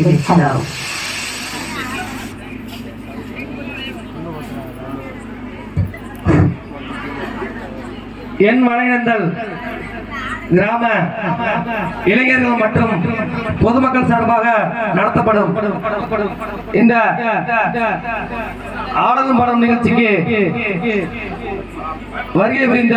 David. Hello. என் மலையந்தல் கிராம இளைஞர்கள் மற்றும் பொதுமக்கள் சார்பாக நடத்தப்படும் இந்த ஆடலும் படம் நிகழ்ச்சிக்கு வருகை புரிந்த